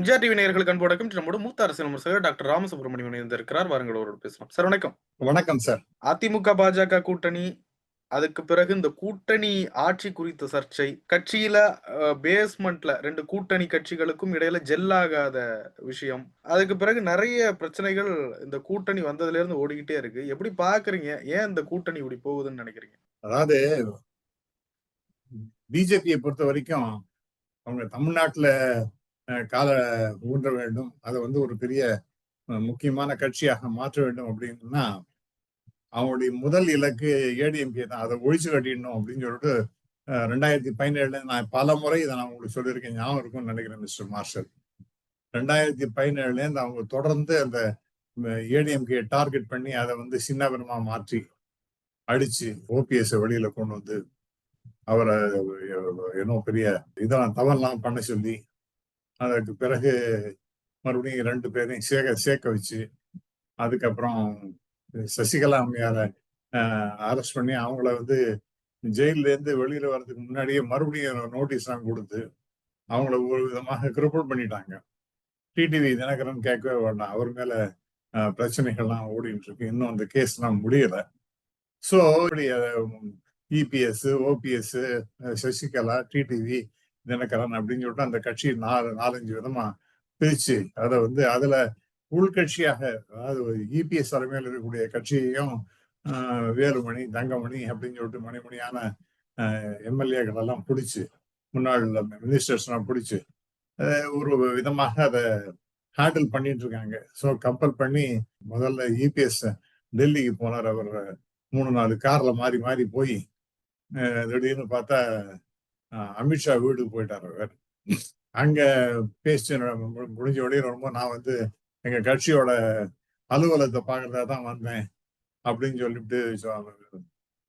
MGR TV நேயர்களுக்கு அன்பு வணக்கம். நம்மோட மூத்த அரசியல் விமர்சகர் டாக்டர் ராமசுப்ரமணியம் இணைந்திருக்கிறார். வாருங்கள் அவரோட பேசலாம். சார் வணக்கம். வணக்கம் சார். அதிமுக பாஜக கூட்டணி அதுக்கு பிறகு இந்த கூட்டணி ஆட்சி குறித்த சர்ச்சை கட்சியில பேஸ்மெண்ட்ல ரெண்டு கூட்டணி கட்சிகளுக்கும் இடையில ஜெல்லாகாத விஷயம். அதுக்கு பிறகு நிறைய பிரச்சனைகள் இந்த கூட்டணி வந்ததுல இருந்து ஓடிக்கிட்டே இருக்கு. எப்படி பாக்குறீங்க ஏன் இந்த கூட்டணி இப்படி போகுதுன்னு நினைக்கிறீங்க? அதாவது பிஜேபியை பொறுத்த வரைக்கும் அவங்க தமிழ்நாட்டுல கால ஊன்ற வேண்டும். அதை வந்து ஒரு பெரிய முக்கியமான கட்சியாக மாற்ற வேண்டும் அப்படின்னா அவங்களுடைய முதல் இலக்கு ஏடிஎம்கே தான். அதை ஒழிச்சு கட்டிடணும் அப்படின்னு சொல்லிட்டு ரெண்டாயிரத்தி பதினேழுல நான் பல முறை இதை நான் உங்களுக்கு சொல்லியிருக்கேன். ஞாபகம் இருக்கும்னு நினைக்கிறேன் மிஸ்டர் மார்ஷல். ரெண்டாயிரத்தி பதினேழுல இருந்து அவங்க தொடர்ந்து அந்த ஏடிஎம்கே டார்கெட் பண்ணி அதை வந்து சின்னபனமா மாற்றி அடிச்சு ஓபிஎஸ் வெளியில கொண்டு வந்து அவரை என்ன பெரிய இதெல்லாம் தவறெல்லாம் பண்ண சொல்லி அதற்கு பிறகு மறுபடியும் ரெண்டு பேரையும் சேர்க்க சேர்க்க வச்சு அதுக்கப்புறம் சசிகலா அம்மையாரை அரெஸ்ட் பண்ணி அவங்கள வந்து ஜெயிலேருந்து இருந்து வர்றதுக்கு முன்னாடியே மறுபடியும் நோட்டீஸ்லாம் கொடுத்து அவங்கள ஒரு விதமாக கிரிப்பிள் பண்ணிட்டாங்க. டிடிவி தினகரன் கேட்கவே வேண்டாம். அவர் மேலே பிரச்சனைகள்லாம் ஓடிட்டு இருக்கு. இன்னும் அந்த கேஸ்லாம் முடியலை. ஸோ இப்படி EPS OPS Sasikala TTV Dhinakaran அப்படின்னு சொல்லிட்டு அந்த கட்சியை நாலு நாலஞ்சு விதமா பிரிச்சு அதை வந்து அதுல உள்கட்சியாக அதாவது இபிஎஸ் தலைமையில் இருக்கக்கூடிய கட்சியையும் ஆஹ், வேலுமணி தங்கமணி அப்படின்னு சொல்லிட்டு மணிமணியான எம்எல்ஏக்கள் எல்லாம் பிடிச்சு முன்னாள் மினிஸ்டர்ஸ் எல்லாம் பிடிச்சு ஒரு விதமாக அதை ஹேண்டில் பண்ணிட்டு இருக்காங்க. ஸோ கம்பல் பண்ணி முதல்ல இபிஎஸ் டெல்லிக்கு போனார். அவர் மூணு நாலு கார்ல மாறி மாறி போய் திடீர்னு பார்த்தா அமித்ஷா வீட்டுக்கு போயிட்டார் அவர். அங்க பேசி மு- முடிஞ்ச உடனே ரொம்ப நான் வந்து எங்க கட்சியோட அலுவலகத்தை பார்க்கறதா தான் வந்தேன் அப்படின்னு சொல்லிட்டு சொ-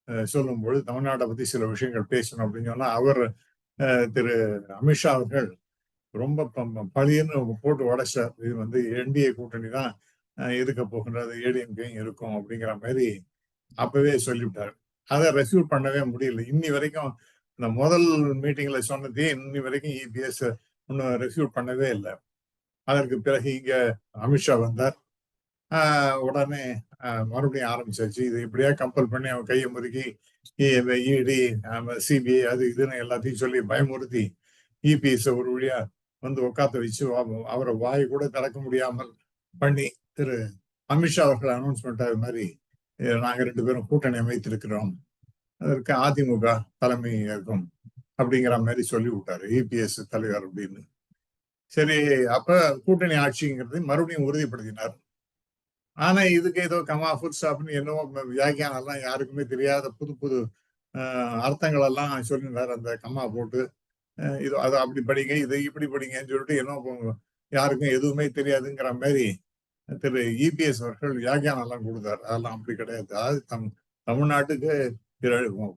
சொல்லும்பொழுது தமிழ்நாட்டை பத்தி சில விஷயங்கள் பேசணும் அப்படின்னு சொன்னா அவர் திரு அமித்ஷா அவர்கள் ரொம்ப ப- போட்டு உடைச்சார். இது வந்து என்டிஏ கூட்டணி தான் இருக்க போகின்றது ஏடிஎம்கேயும் இருக்கும் அப்படிங்கிற மாதிரி அப்பவே சொல்லிவிட்டார். அதை ரெசியூட் பண்ணவே முடியல. இன்னி வரைக்கும் இந்த முதல் மீட்டிங்ல சொன்னதே இன்னி வரைக்கும் இபிஎஸ் இன்னும் ரெசியூட் பண்ணவே இல்லை. அதற்கு பிறகு இங்க அமித்ஷா வந்தார். ஆஹ் உடனே மறுபடியும் ஆரம்பிச்சாச்சு. இது இப்படியா கம்பல் பண்ணி அவன் கையை முறுக்கி இடி சிபிஐ அது இதுன்னு எல்லாத்தையும் சொல்லி பயமுறுத்தி இபிஎஸ் ஒரு வழியா வந்து உட்காந்து வச்சு அவரை வாய் கூட திறக்க முடியாமல் பண்ணி திரு அமித்ஷா அவர்கள் அனௌன்ஸ்மெண்ட் அது மாதிரி நாங்கள் நாங்க ரெண்டு பேரும் கூட்டணி அமைத்திருக்கிறோம். அதற்கு அதிமுக தலைமை இருக்கும் அப்படிங்கிற மாதிரி சொல்லி விட்டாரு இபிஎஸ் தலைவர் அப்படின்னு. சரி அப்ப கூட்டணி ஆட்சிங்கிறது மறுபடியும் உறுதிப்படுத்தினார். ஆனா இதுக்கு ஏதோ கமா ஃபுட் ஸ்டாப்னு என்னவோ வியாக்கியானம் எல்லாம் யாருக்குமே தெரியாத புது புது ஆஹ், அர்த்தங்கள் எல்லாம் சொல்லியிருந்தார் அந்த கம்மா போட்டு. இது அது அப்படி படிங்க இது இப்படி படிங்கன்னு சொல்லிட்டு என்ன யாருக்கும் எதுவுமே தெரியாதுங்கிற மாதிரி திரு இபிஎஸ் அவர்கள் வியாக்கியானம் எல்லாம் கொடுத்தார். அதெல்லாம் அப்படி கிடையாது. அது தம் தமிழ்நாட்டுக்கு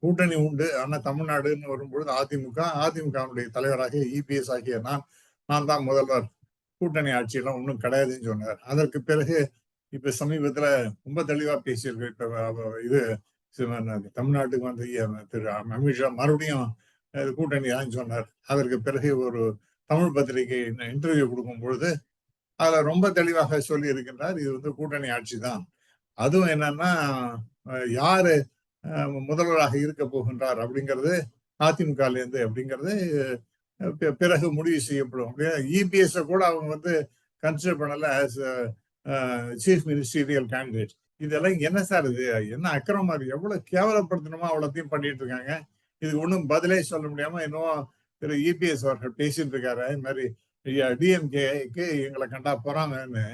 கூட்டணி உண்டு. ஆனா தமிழ்நாடுன்னு வரும்பொழுது அதிமுக அதிமுகவுடைய தலைவராக இபிஎஸ் ஆகிய நான் நான் தான் முதல்வர். கூட்டணி ஆட்சியெல்லாம் ஒன்றும் கிடையாதுன்னு சொன்னார். அதற்கு பிறகு இப்ப சமீபத்துல ரொம்ப தெளிவா பேசியிருக்கு இப்ப இது தமிழ்நாட்டுக்கு வந்து திரு அமித்ஷா மறுபடியும் கூட்டணி தான் சொன்னார். அதற்கு பிறகு ஒரு தமிழ் பத்திரிகை இன்டர்வியூ கொடுக்கும் பொழுது அதுல ரொம்ப தெளிவாக சொல்லி இருக்கின்றார் இது வந்து கூட்டணி ஆட்சி தான். அதுவும் என்னன்னா யாரு முதல்வராக இருக்க போகின்றார் அப்படிங்கிறது அதிமுகலேருந்து அப்படிங்கிறது பிறகு முடிவு செய்யப்படும். இபிஎஸ் கூட அவங்க வந்து கன்சிடர் பண்ணல ஆஸ் சீஃப் மினிஸ்டீரியல் கேண்டிடேட் இதெல்லாம் என்ன சார் இது? என்ன அக்கிரமா இருக்கு எவ்வளவு கேவலப்படுத்தணுமோ அவ்வளோத்தையும் பண்ணிட்டு இருக்காங்க இதுக்கு ஒன்றும் பதிலே சொல்ல முடியாம இன்னும் திரு இபிஎஸ் அவர்கள் பேசிட்டு இருக்காரு. இது மாதிரி டிஎம்கேக்கு எங்களை கண்டா போறாங்கன்னு.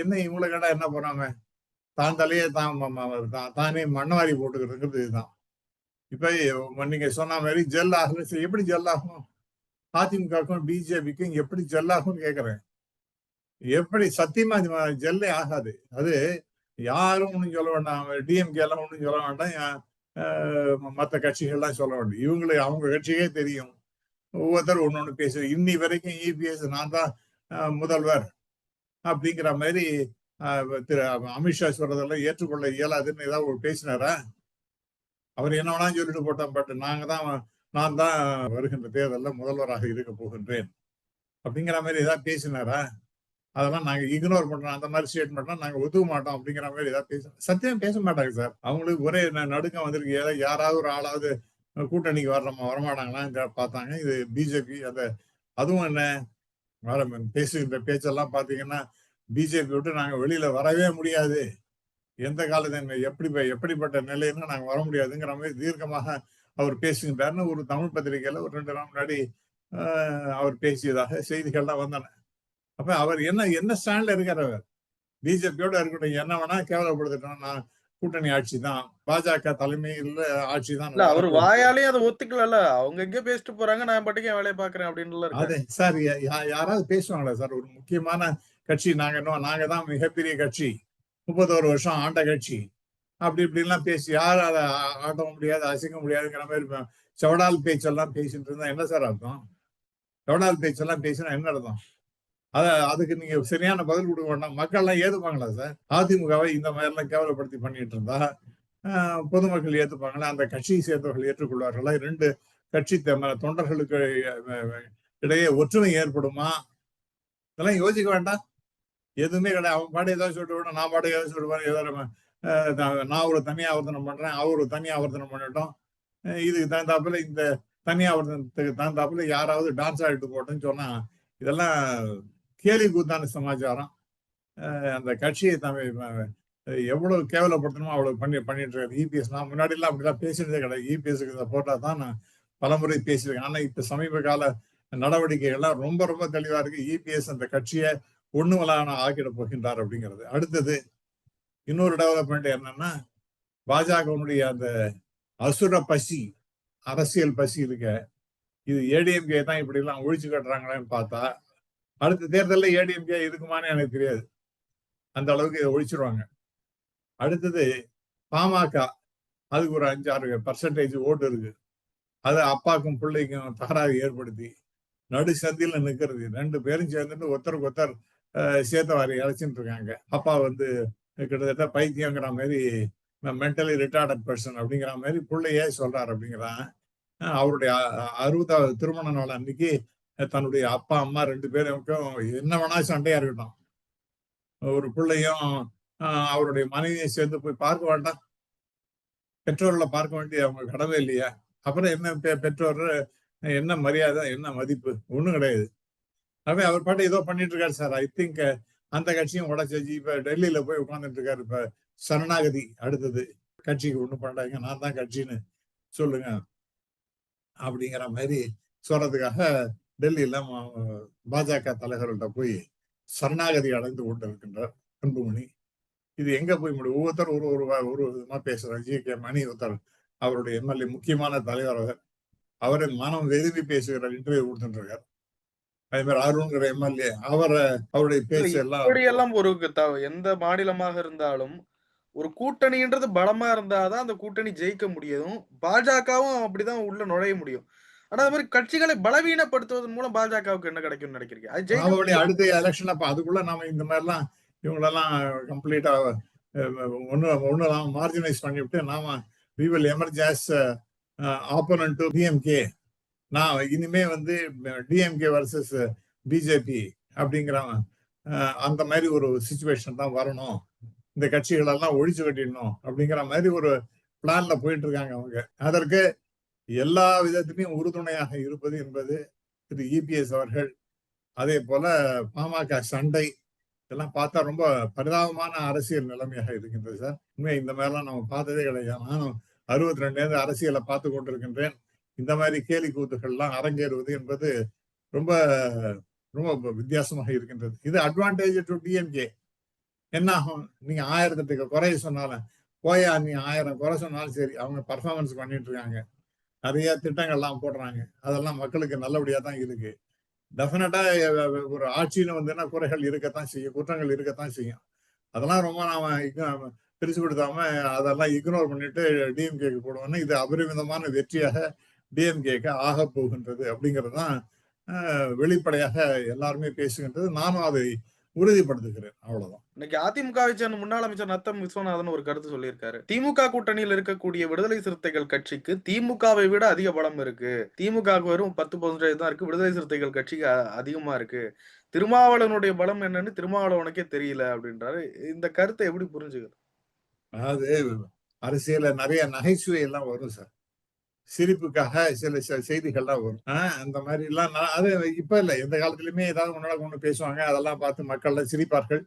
என்ன இவங்களை கண்டா என்ன போறாங்க? தான் தலையே தான் தான் தானே மண்ணவாரி போட்டுக்கிறதுங்கிறது இதுதான். இப்ப நீங்க சொன்ன மாதிரி ஜெல் ஆகல சரி, எப்படி ஜெல் ஆகும்? அதிமுகவுக்கும் பிஜேபிக்கும் எப்படி ஜெல் ஆகும்னு கேக்குறேன். எப்படி சத்தியமா ஜெல்லே ஆகாது. அது யாரும் ஒண்ணும் சொல்ல வேண்டாம். டிஎம்கே எல்லாம் ஒன்றும் சொல்ல வேண்டாம். மற்ற கட்சிகள்லாம் சொல்ல வேண்டாம். இவங்களுக்கு அவங்க கட்சியே தெரியும். ஒவ்வொருத்தரும் ஒன்று ஒண்ணு பேசு இன்னி வரைக்கும் இபிஎஸ் நான் தான் முதல்வர் அப்படிங்கிற மாதிரி திரு அமித்ஷா சொல்றதெல்லாம் ஏற்றுக்கொள்ள இயலாதுன்னு ஏதாவது ஒரு பேசினாரா? அவர் என்ன வேணாலும் சொல்லிட்டு போட்டோம் பட் நாங்க தான் நான் தான் வருகின்ற தேர்தலில் முதல்வராக இருக்க போகின்றேன். அப்படிங்கிற மாதிரி ஏதாவது பேசினாரா? அதெல்லாம் நாங்க இக்னோர் பண்றோம். அந்த மாதிரி ஸ்டேட்மெண்ட்லாம் நாங்க ஒத்துக்க மாட்டோம் அப்படிங்கிற மாதிரி ஏதாவது பேச சத்தியம் பேச மாட்டாங்க சார். அவங்களுக்கு ஒரே என்ன நடுக்கம் வந்திருக்கு. ஏதாவது யாராவது ஒரு ஆளாவது கூட்டணிக்கு வர்றோமா வரமாட்டாங்களான்னு பார்த்தாங்க. இது பிஜேபி அந்த அதுவும் என்ன? வேற பேசுகின்ற பேச்செல்லாம் பார்த்தீங்கன்னா பிஜேபி விட்டு நாங்க வெளியில வரவே முடியாது. எந்த காலத்து எப்படி எப்படிப்பட்ட நிலையில நாங்க வர முடியாதுங்கிற மாதிரி தீர்க்கமாக அவர் பேசுகின்றாருன்னு ஒரு தமிழ் பத்திரிகையில ஒரு ரெண்டு நாள் முன்னாடி அவர் பேசியதாக செய்திகள்லாம் வந்தன. அப்ப அவர் என்ன என்ன ஸ்டாண்ட்ல இருக்கார் அவர்? பிஜேபியோட இருக்கட்டும் என்ன வேணா கேவலப்படுத்தட்டும் நான் கூட்டணி ஆட்சி தான் பாஜக தலைமையில் ஆட்சி தான். அவர் வாயாலேயே அதை ஒத்துக்கல அவங்க எங்க பேசிட்டு போறாங்க நான் பாட்டுக்கு வேலையை பாக்குறேன் அப்படின்னு சார் யாராவது பேசுவாங்களா சார்? ஒரு முக்கியமான கட்சி நாங்க இன்னும் நாங்க தான் மிகப்பெரிய கட்சி. முப்பத்தோரு வருஷம் ஆண்ட கட்சி. அப்படி இப்படிலாம் பேசி யார் அதை ஆட்டவும் ஆட்ட முடியாது அசைக்க முடியாதுங்கிற மாதிரி செவடால் பேச்செல்லாம் பேசிட்டு இருந்தா என்ன சார் அர்த்தம்? செவடால் பேச்செல்லாம் பேசினா என்ன அர்த்தம்? அத அதுக்கு நீங்க சரியான பதில் கொடுக்க வேண்டாம். மக்கள் எல்லாம் ஏத்துப்பாங்களா சார்? அதிமுகவை இந்த மாதிரி எல்லாம் கேவலப்படுத்தி பண்ணிட்டு இருந்தா ஆஹ், பொதுமக்கள் ஏத்துப்பாங்களா? அந்த கட்சியை சேர்ந்தவர்கள் ஏற்றுக்கொள்வார்களா? ரெண்டு கட்சி தொண்டர்களுக்கு இடையே ஒற்றுமை ஏற்படுமா? இதெல்லாம் யோசிக்க வேண்டாம். எதுவுமே கிடையாது. அவன் பாட்டு ஏதாவது சொல்லிட்டு விட நான் பாட்டு ஏதாவது சொல்லுவாரு ஏதாவது நான் நான் ஒரு தனி ஆவர்த்தனம் பண்றேன் அவர் ஒரு தனி ஆவர்த்தனம் பண்ணிட்டோம். இதுக்கு தகுந்தாப்புல இந்த தனி ஆவர்த்தனத்துக்கு தகுந்தாப்புல யாராவது டான்ஸ் ஆடிட்டு போட்டோன்னு சொன்னா இதெல்லாம் கேலி கூத்தான சமாச்சாரம். அந்த கட்சியை தமிழ் எவ்வளவு கேவலப்படுத்தணுமோ அவ்வளவு பண்ணி பண்ணிட்டு இருக்காரு. இபிஎஸ் நான் முன்னாடி எல்லாம் அப்படிலாம் பேசினதே கிடையாது. இபிஎஸ்க்கு இந்த போட்டா தான் நான் பலமுறை பேசியிருக்கேன். ஆனா இப்ப சமீப கால நடவடிக்கைகள்லாம் ரொம்ப ரொம்ப தெளிவா இருக்கு. இபிஎஸ் அந்த கட்சியை ஒண்ணுமலான ஆக்கிட போகின்றார் அப்படிங்கிறது. அடுத்தது இன்னொரு டெவலப்மெண்ட் என்னன்னா பாஜகவுடைய அந்த அசுர பசி அரசியல் பசி இருக்க இது ஏடிஎம்கே தான் இப்படி எல்லாம் ஒழிச்சு கட்டுறாங்களேன்னு பார்த்தா அடுத்த தேர்தலில் ஏடிஎம்கே இருக்குமான்னு எனக்கு தெரியாது. அந்த அளவுக்கு இதை ஒழிச்சிருவாங்க. அடுத்தது பாமக அதுக்கு ஒரு அஞ்சாறு பர்சன்டேஜ் ஓட்டு இருக்கு. அது அப்பாக்கும் பிள்ளைக்கும் தகராறு ஏற்படுத்தி நடு சந்தில நிற்கிறது ரெண்டு பேரும் சேர்ந்துட்டு ஒருத்தருக்கு ஒருத்தர் சேத்தவாரி அழைச்சிட்டு இருக்காங்க அப்பா வந்து கிட்டத்தட்ட பைத்தியங்கிற மாதிரி மென்டலி ரிட்டார்டட் பர்சன் அப்படிங்கிற மாதிரி பிள்ளையே சொல்றாரு அப்படிங்கிறான் அவருடைய அறுபதாவது திருமண நாள் அன்னைக்கு தன்னுடைய அப்பா அம்மா ரெண்டு பேருக்கும் என்ன வேணா சண்டையா இருக்கட்டும். ஒரு பிள்ளையும் அவருடைய மனைவியை சேர்ந்து போய் பார்க்க வேண்டாம். பெற்றோர்களை பார்க்க வேண்டிய அவங்க கடமை இல்லையா? அப்புறம் என்ன பெற்றோர் என்ன மரியாதை என்ன மதிப்பு? ஒண்ணும் கிடையாது. அப்ப அவர் பாட்டு ஏதோ பண்ணிட்டு இருக்காரு சார் ஐ திங்க் அந்த கட்சியும் உடச்சி இப்ப டெல்லியில போய் உட்கார்ந்துட்டு இருக்காரு இப்ப சரணாகதி அடுத்தது. கட்சிக்கு ஒண்ணு பண்றாங்க நான் தான் கட்சின்னு சொல்லுங்க அப்படிங்கிற மாதிரி சொல்றதுக்காக டெல்லியில பாஜக தலைவர்கள்ட்ட போய் சரணாகதி அடைந்து கொண்டிருக்கின்றார் அன்புமணி. இது எங்க போய் முடியும் ஒவ்வொருத்தர் ஒரு ஒரு ஒரு விதமா பேசுறாரு. ஜி. கே. மணி ஒருத்தர் அவருடைய எம்எல்ஏ முக்கியமான தலைவர் அவர். அவரை மனம் வெதும்பி பேசுகிறார் இன்டர்வியூ கொடுத்துட்டு இருக்கார் அதே மாதிரி அருண்கிற எம்எல்ஏ அவரை அவருடைய பேச்சு எல்லாம் எல்லாம் ஒரு எந்த மாநிலமாக இருந்தாலும் ஒரு கூட்டணின்றது பலமா இருந்தாதான் அந்த கூட்டணி ஜெயிக்க முடியும். பாஜகவும் அப்படிதான் உள்ள நுழைய முடியும். ஆனா அது மாதிரி கட்சிகளை பலவீனப்படுத்துவதன் மூலம் பாஜகவுக்கு என்ன கிடைக்கும்னு நினைக்கிறீங்க? அது ஜெயிக்க. அடுத்த எலெக்ஷன் அப்ப அதுக்குள்ள நாம இந்த மாதிரிலாம் இவங்களெல்லாம் கம்ப்ளீட்டா ஒண்ணு ஒண்ணு நாம மார்ஜினைஸ் பண்ணிவிட்டு நாம we will emerge as opponent to DMK நான் இனிமே வந்து டிஎம்கே வர்சஸ் பிஜேபி அப்படிங்கிற அந்த மாதிரி ஒரு சுச்சுவேஷன் தான் வரணும். இந்த கட்சிகள் எல்லாம் ஒழிச்சு கட்டிடணும் அப்படிங்கிற மாதிரி ஒரு பிளான்ல போயிட்டு இருக்காங்க அவங்க. அதற்கு எல்லா விதத்திலையும் உறுதுணையாக இருப்பது என்பது திரு இபிஎஸ் அவர்கள். அதே போல பாமக சண்டை இதெல்லாம் பார்த்தா ரொம்ப பரிதாபமான அரசியல் நிலைமையாக இருக்கின்றது சார். உண்மை இந்த மாதிரிலாம் நம்ம பார்த்ததே கிடையாது. நானும் அறுபத்தி ரெண்டுலேருந்து அரசியலை பார்த்து கொண்டிருக்கின்றேன். இந்த மாதிரி கேலி கூத்துகள்லாம் அரங்கேறுவது என்பது ரொம்ப ரொம்ப வித்தியாசமாக இருக்கின்றது. இது அட்வான்டேஜ் டு டிஎம்கே என்ன ஆகும் நீங்க ஆயிரத்தெட்டுக்கு குறைய சொன்னாலும் போயா நீ ஆயிரம் குறை சொன்னாலும் சரி அவங்க பர்ஃபார்மன்ஸ் பண்ணிட்டு இருக்காங்க. நிறைய திட்டங்கள்லாம் போடுறாங்க. அதெல்லாம் மக்களுக்கு நல்லபடியா தான் இருக்கு. டெஃபினட்டா ஒரு ஆட்சின்னு வந்துன்னா குறைகள் இருக்கத்தான் செய்யும் குற்றங்கள் இருக்கத்தான் செய்யும். அதெல்லாம் ரொம்ப நாம பிரிச்சு கொடுத்தாம அதெல்லாம் இக்னோர் பண்ணிட்டு டிஎம்கேக்கு போடுவோம்னா இது அபரிமிதமான வெற்றியாக டிஎம்கேக்கு ஆக போகின்றது அப்படிங்கிறது தான் வெளிப்படையாக எல்லாருமே பேசுகின்றது. நானும் அதை உறுதிப்படுத்துகிறேன். அவ்வளவுதான். இன்னைக்கு அதிமுகவை சேர்ந்த முன்னாள் அமைச்சர் நத்தம் விஸ்வநாதன் ஒரு கருத்து சொல்லியிருக்காரு. திமுக கூட்டணியில் இருக்கக்கூடிய விடுதலை சிறுத்தைகள் கட்சிக்கு திமுகவை விட அதிக பலம் இருக்கு. திமுக வெறும் பத்து பர்சன்டேஜ் தான் இருக்கு. விடுதலை சிறுத்தைகள் கட்சிக்கு அதிகமா இருக்கு. திருமாவளவனுடைய பலம் என்னன்னு திருமாவளவனுக்கே தெரியல அப்படின்றாரு. இந்த கருத்தை எப்படி புரிஞ்சுக்கிறது? அதாவது அரசியல்ல நிறைய நகைச்சுவை எல்லாம் வரும் சார். சிரிப்புக்காக சில சில செய்திகள்லாம் வரும். ஆஹ் அந்த மாதிரி எல்லாம் நான் அது இப்ப இல்ல. எந்த காலத்துலயுமே ஏதாவது ஒன்னோட ஒண்ணு பேசுவாங்க. அதெல்லாம் பார்த்து மக்கள்லாம் சிரிப்பார்கள்.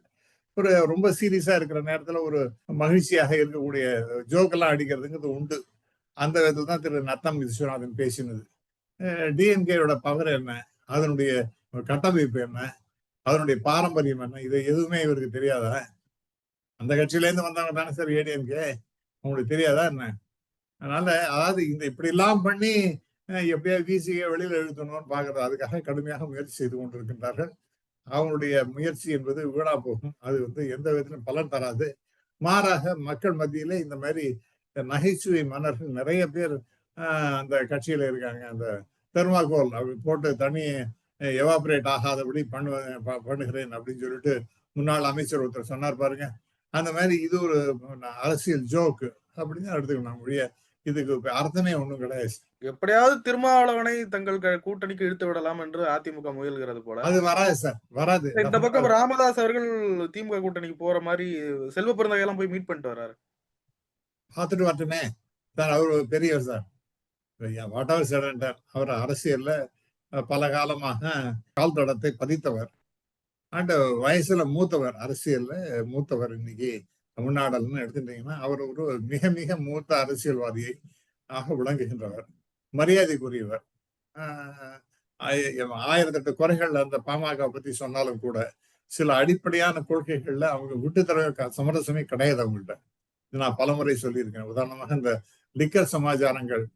ஒரு ரொம்ப சீரியஸா இருக்கிற நேரத்துல ஒரு மகிழ்ச்சியாக இருக்கக்கூடிய ஜோக் எல்லாம் அடிக்கிறதுங்கிறது உண்டு. அந்த விதத்தில் தான் திரு நத்தம் விஸ்வநாதன் பேசினது. டிஎன்கேயோட பவர் என்ன? அதனுடைய கட்டமைப்பு என்ன? அதனுடைய பாரம்பரியம் என்ன? இது எதுவுமே இவருக்கு தெரியாதா? அந்த கட்சியில இருந்து வந்தவங்க தானே சார் ஏடிஎம்கே உங்களுக்கு தெரியாதா என்ன? அதனால அதாவது இந்த இப்படி எல்லாம் பண்ணி அஹ், எப்படியாவது வெளியில் வெளியில இழுத்தணும்னு பாக்குறது அதுக்காக கடுமையாக முயற்சி செய்து கொண்டிருக்கின்றார்கள். அவங்களுடைய முயற்சி என்பது வீணா போகும். அது வந்து எந்த விதத்திலும் பலன் தராது. மாறாக மக்கள் மத்தியில இந்த மாதிரி நகைச்சுவை மன்னர்கள் நிறைய பேர் அந்த கட்சியில இருக்காங்க. அந்த தெர்மாகோல் அப்படி போட்டு தனி எவாபரேட் ஆகாதபடி பண்ணுவேன் ப- பண்ணுகிறேன் அப்படின்னு சொல்லிட்டு முன்னாள் அமைச்சர் ஒருத்தர் சொன்னார் பாருங்க. அந்த மாதிரி இது ஒரு அரசியல் ஜோக்கு அப்படின்னு எடுத்துக்கணும் நம்முடைய இதுக்கு இப்ப அர்த்தமே ஒண்ணும் கிடையாது. எப்படியாவது திருமாவளவனை தங்கள் கூட்டணிக்கு இழுத்து விடலாம் என்று அதிமுக முயல்கிறது போல. அது வராது சார் வராது. இந்த பக்கம் ராமதாஸ் அவர்கள் திமுக கூட்டணிக்கு போற மாதிரி செல்வ பிறந்தகையெல்லாம் போய் மீட் பண்ணிட்டு வர்றாரு. பார்த்துட்டு வரட்டுமே. சார் அவர் பெரியவர் சார். வாட் செடன்டர் அவர் அரசியல்ல பல காலமாக கால் தடத்தை பதித்தவர். அண்ட் வயசுல மூத்தவர் அரசியல்ல மூத்தவர் இன்னைக்கு. தமிழ்நாடல்னு எடுத்துட்டீங்கன்னா அவர் ஒரு மிக மிக மூத்த அரசியல்வாதியை ஆக விளங்குகின்றவர் மரியாதைக்குரியவர். ஆஹ் ஆய- ஆயிரத்தெட்டு குறைகள் அந்த பாமக பத்தி சொன்னாலும் கூட சில அடிப்படையான கொள்கைகள்ல அவங்க விட்டு தர க- சமரசமே கிடையாது அவங்கள்ட்ட. இது நான் பலமுறை சொல்லியிருக்கேன். உதாரணமாக இந்த லிக்கர் சமாச்சாரங்கள்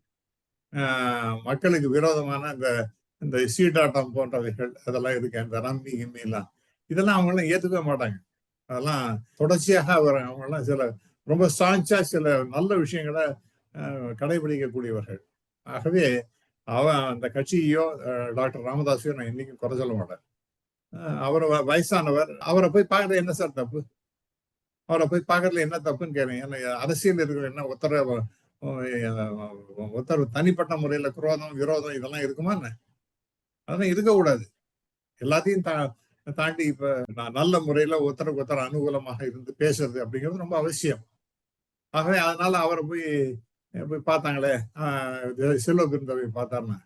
ஆஹ் மக்களுக்கு விரோதமான இந்த இந்த சீட்டாட்டம் போன்றவைகள் அதெல்லாம் இருக்கு அந்த ரம்மி கிம்மி எல்லாம் இதெல்லாம் அவங்களும் ஏத்துக்கவே மாட்டாங்க. அதெல்லாம் தொடர்ச்சியாக அவர் அவங்க எல்லாம் சில ரொம்ப ஸ்ட்ராங்ஸா சில நல்ல விஷயங்களை கடைபிடிக்கக்கூடியவர்கள். ஆகவே அவன் அந்த கட்சியோ டாக்டர் ராமதாஸையோ நான் இன்னைக்கும் குறை சொல்ல மாட்டேன். அவர் வ- வயசானவர். அவரை போய் பார்க்கறது என்ன சார் தப்பு? அவரை போய் பார்க்கறதுல என்ன தப்புன்னு கேட்கிறேன் ஏன்னா அரசியல் இருக்கிற என்ன உத்தரவு ஒருத்தர் தனிப்பட்ட முறையில குரோதம் விரோதம் இதெல்லாம் இருக்குமா என்ன? அதெல்லாம் இருக்கக்கூடாது. எல்லாத்தையும் தா தாண்டி இப்ப நான் நல்ல முறையில ஒருத்தருக்கு ஒருத்தர் அனுகூலமாக இருந்து பேசுறது அப்படிங்கிறது ரொம்ப அவசியம். ஆகவே அதனால அவரை போய் போய் பார்த்தாங்களே ஆஹ் செல்வ பெருந்தவை பார்த்தாருன்னா.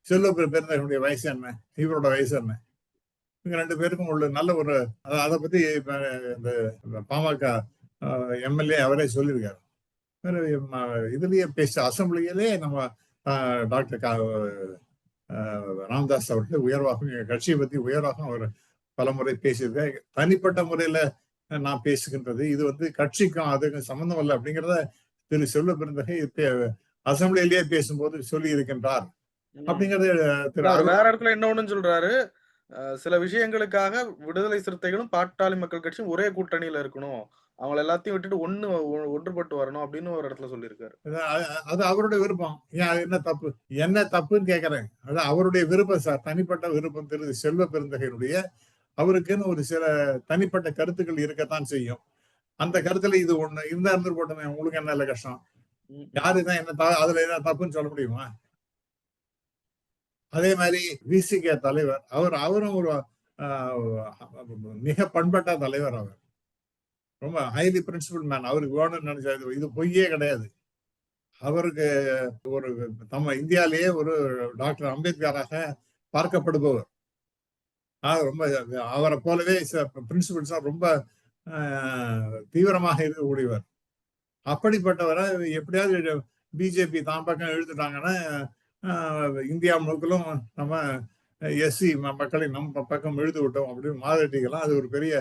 செல்வ பெரு- வயசு என்ன? இவரோட வயசு என்ன? இவங்க ரெண்டு பேருக்கும் உள்ள நல்ல ஒரு அதை பத்தி இந்த பாமக எம்எல்ஏ அவரே சொல்லியிருக்காரு. இதுலயே பேச அசம்பிளியிலே நம்ம டாக்டர் கா ஆஹ், ராமதாஸ் அவர்கள் உயர்வாகவும் எங்க கட்சியை பத்தி உயர்வாகவும் அவர் பலமுறை பேசியிருக்காரு தனிப்பட்ட முறையில நான் பேசுகின்றது. இது வந்து கட்சிக்கும் அதுக்கும் சம்பந்தம் இல்லை அப்படிங்கிறத திரு செல்வ பெருந்தகை இப்ப அசம்பிளியிலேயே பேசும்போது சொல்லி இருக்கின்றார். அப்படிங்கறது வேற இடத்துல என்ன ஒண்ணுன்னு சொல்றாரு சில விஷயங்களுக்காக விடுதலை சிறுத்தைகளும் பாட்டாளி மக்கள் கட்சியும் ஒரே கூட்டணியில இருக்கணும். அவங்க எல்லாத்தையும் விட்டுட்டு ஒண்ணு ஒ- ஒன்றுபட்டு வரணும் அப்படின்னு ஒரு இடத்துல சொல்லியிருக்காரு. அது அவருடைய விருப்பம். ஏன் அது என்ன தப்பு? என்ன தப்புன்னு கேக்குறேன். அது அவருடைய விருப்பம் சார். தனிப்பட்ட விருப்பம் திரு செல்வ பெருந்தகையினுடைய அவருக்குன்னு ஒரு சில தனிப்பட்ட கருத்துக்கள் இருக்கத்தான் செய்யும். அந்த கருத்துல இது ஒண்ணு இருந்தா இருந்து போட்டுமே உங்களுக்கு என்ன இல்ல கஷ்டம்? ம். யாருதான் என்ன த- அதுல என்ன தப்புன்னு சொல்ல முடியுமா? அதே மாதிரி விசிகே தலைவர் அவர் அவரும் ஒரு மிக பண்பட்ட தலைவர் அவர். ரொம்ப ஹைலி பிரின்சிபல் மேன் அவருக்கு வேணும்னு நினைச்சாரு இது பொய்யே கிடையாது. அவருக்கு ஒரு நம்ம இந்தியாவிலேயே ஒரு டாக்டர் அம்பேத்கராக பார்க்கப்படுபவர். ரொம்ப அவரை போலவே பிரின்சிபல்ஸா ரொம்ப ஆஹ், தீவிரமாக இருக்கக்கூடியவர் அப்படிப்பட்டவரை எப்படியாவது பிஜேபி தான் பக்கம் இழுத்துட்டாங்கன்னா இந்தியா முழுக்கலும் நம்ம எஸ்சி மக்களை நம்ம பக்கம் இழுத்து விட்டோம் அப்படின்னு மாதட்டிக்கலாம் அது ஒரு பெரிய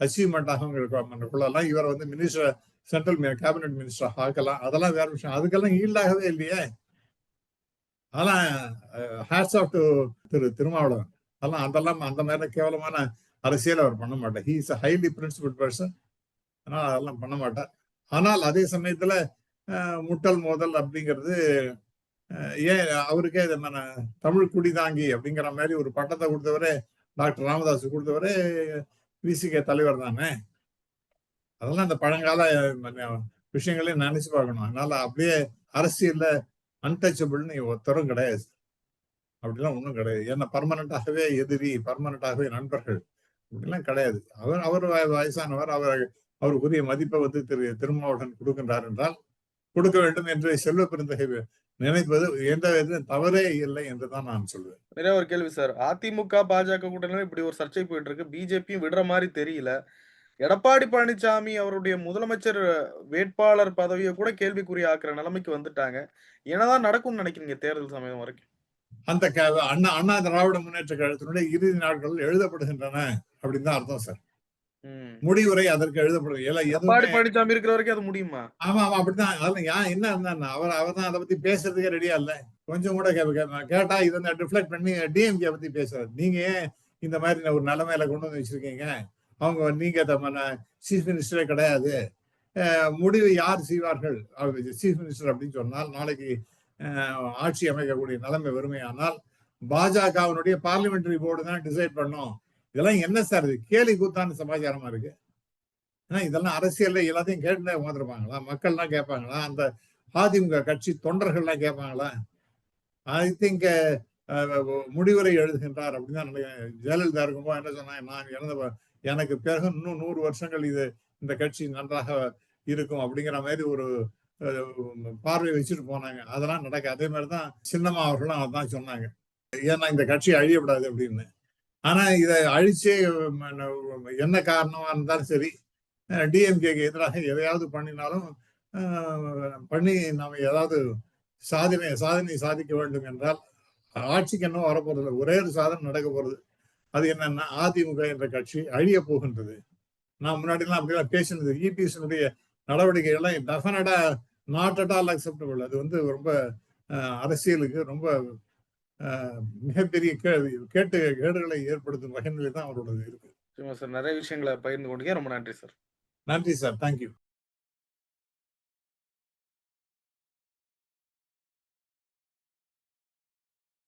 அச்சீவ்மெண்ட்டாகவும் இருக்கும் கொள்ளலாம். இவரை வந்து மினிஸ்டர் சென்ட்ரல் கேபினட் மினிஸ்டர் ஆக்கலாம். அதெல்லாம் வேற விஷயம். அதுக்கெல்லாம் ஈல்டாகவே இல்லையே. அதெல்லாம் hats off to Thiru Thirumavalavan. அதெல்லாம் அதெல்லாம் அந்த மாதிரி கேவலமான அரசியல் அவர் பண்ண மாட்டார். He is highly principal person அதனால அதெல்லாம் பண்ண மாட்டார். ஆனால் அதே சமயத்துல முட்டல் மோதல் அப்படிங்கிறது ஏன் அவருக்கே இது என்ன தமிழ் குடிதாங்கி அப்படிங்கிற மாதிரி ஒரு பட்டத்தை கொடுத்தவரே டாக்டர் ராமதாஸ் கொடுத்தவரே விசிகே தலைவர் தானே? அதெல்லாம் இந்த பழங்கால விஷயங்களையும் நினைச்சு பார்க்கணும். அதனால அப்படியே அரசியல்ல அன்டச்சபிள்னு ஒருத்தரும் கிடையாது. அப்படிலாம் ஒன்றும் கிடையாது. ஏன்னா பர்மனண்டாகவே எதிரி பர்மனண்டாகவே நண்பர்கள் அப்படிலாம் கிடையாது. அவர் அவர் வயசானவர் அவர் அவருக்குரிய மதிப்பை வந்து திரு திருமாவளவன் கொடுக்கின்றார் என்றால் கொடுக்க வேண்டும் என்று செல்வ பெருந்தகை நினைப்பது எந்த விதத்திலும் தவறே இல்லை என்று தான் நான் சொல்வேன். நிறைய ஒரு கேள்வி சார். அதிமுக பாஜக கூட்டணி இப்படி ஒரு சர்ச்சை போயிட்டு இருக்கு பிஜேபியும் விடுற மாதிரி தெரியல. எடப்பாடி பழனிசாமி அவருடைய முதலமைச்சர் வேட்பாளர் பதவியை கூட கேள்விக்குறி ஆக்குற நிலைமைக்கு வந்துட்டாங்க. என்னதான் நடக்கும்னு நினைக்கிறீங்க தேர்தல் சமயம் வரைக்கும்? அந்த க- அண்ணா அண்ணா திராவிட முன்னேற்ற கழகத்தினுடைய இறுதி நாட்கள் எழுதப்படுகின்றன அப்படின்னு தான் அர்த்தம் சார். ம். முடிவுரை அதற்கு எழுதப்படுது பழனிசாமி இருக்கிற வரைக்கும் அது முடியுமா? ஆமா ஆமா அதெல்லாம் ஏன் என்ன அவர் அவர் தான் அதை பத்தி பேசுறதுக்கே ரெடியா இல்ல. கொஞ்சம் கூட கேட்டா இதை வந்து ரிஃப்ளெக்ட் பண்ணி டிஎம்கே பத்தி பேசுறாரு. நீங்க ஏன் இந்த மாதிரி ஒரு நிலைமையில கொண்டு வந்து வச்சிருக்கீங்க? அவங்க நீங்க சீஃப் மினிஸ்டரே கிடையாது. முடிவு யார் செய்வார்கள்? சீஃப் மினிஸ்டர் அப்படின்னு சொன்னால் நாளைக்கு ஆட்சி அமைக்கக்கூடிய நிலைமை வறுமையானால் பாஜகவினுடைய பார்லிமெண்டரி போர்டு தான் டிசைட் பண்ணும். இதெல்லாம் என்ன சார் இது? கேலி கூத்தான சமாச்சாரமா இருக்கு? ஏன்னா இதெல்லாம் அரசியல்ல எல்லாத்தையும் கேட்டு உட்காந்துருப்பாங்களா மக்கள்லாம் கேட்பாங்களா? அந்த அதிமுக கட்சி தொண்டர்கள்லாம் கேட்பாங்களா? ஐ திங்க் முடிவுரை எழுதுகின்றார் அப்படின்னு தான் நினைக்கிறேன். ஜெயலலிதா இருக்கும்போது என்ன சொன்னாங்க நான் இறந்த எனக்கு பிறகு இன்னும் நூறு வருஷங்கள் இது இந்த கட்சி நன்றாக இருக்கும் அப்படிங்கிற மாதிரி ஒரு பார்வை வச்சுட்டு போனாங்க. அதெல்லாம் நடக்க அதே மாதிரி தான் சின்னம்மா அவர்களும் அதான் சொன்னாங்க. ஏன்னா இந்த கட்சி அழியப்படாது அப்படின்னு. ஆனா இதை அழிச்சே என்ன காரணமா இருந்தாலும் சரி டிஎம்கேக்கு எதிராக எதையாவது பண்ணினாலும் பண்ணி நாம ஏதாவது சாதனை சாதனை சாதிக்க வேண்டும் என்றால் ஆட்சிக்கு என்ன வரப்போறது ஒரே ஒரு சாதனை நடக்க போறது. அது என்னன்னா அதிமுக என்ற கட்சி அழிய போகின்றது. நான் முன்னாடி எல்லாம் அப்படிலாம் பேசினது. இபிஎஸ்னுடைய நடவடிக்கை எல்லாம் டெஃபினட்டா நாட் அட் ஆல் அக்செப்டபிள் அது வந்து ரொம்ப அரசியலுக்கு ரொம்ப மிகப்பெரிய கேட்டு கேடுகளை ஏற்படுத்தும் வகையிலே தான் அவரோடது இருக்கு. சார் நிறைய விஷயங்களை பகிர்ந்து கொண்டீங்க. ரொம்ப நன்றி சார். நன்றி சார். தேங்க்யூ